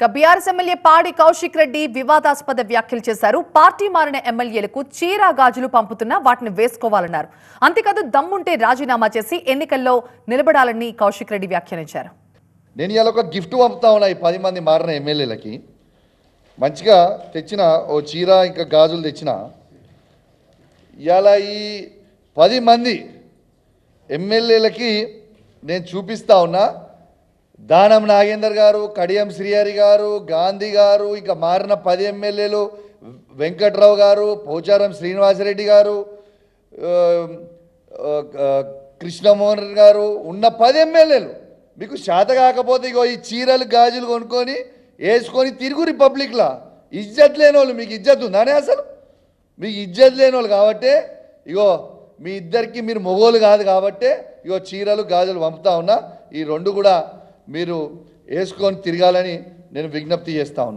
ఇక BRS MLA పాడి కౌశిక్ రెడ్డి వివాదాస్పద వ్యాఖ్యలు చేశారు. పార్టీ మారిన ఎమ్మెల్యేలకు చీర గాజులు పంపుతున్నా వాటిని వేసుకోవాలన్నారు. అంతేకాదు దమ్ముంటే రాజీనామా చేసి ఎన్నికల్లో నిలబడాలని కౌశిక్ రెడ్డి వ్యాఖ్యానించారు. నేను ఇలా ఒక గిఫ్ట్ పంపుతా ఉన్నా ఈ పది మంది మారిన ఎమ్మెల్యేలకి. మంచిగా తెచ్చిన ఓ చీర ఇంకా గాజులు తెచ్చిన. ఇలా ఈ పది మంది ఎమ్మెల్యేలకి నేను చూపిస్తా ఉన్నా. దానం నాగేందర్ గారు కడియం శ్రీహరి గారు గాంధీ గారు ఇక మారిన పది ఎమ్మెల్యేలు వెంకట్రావు గారు పోచారం శ్రీనివాసరెడ్డి గారు కృష్ణమోహన్ గారు ఉన్న పది ఎమ్మెల్యేలు. మీకు శాత కాకపోతే ఇగో ఈ చీరలు గాజులు కొనుక్కొని వేసుకొని తిరుగు రిపబ్లిక్లా. ఇజ్జత్ లేని వాళ్ళు మీకు ఇజ్జత్ ఉందానే అసలు? మీకు ఇజ్జత్ లేని వాళ్ళు కాబట్టే ఇగో మీ ఇద్దరికి మీరు మొగోలు కాదు కాబట్టే ఇగో చీరలు గాజులు పంపుతా ఉన్నా. ఈ రెండు కూడా మీరు వేసుకొని తిరగాలని నేను విజ్ఞప్తి చేస్తా ఉన్నా.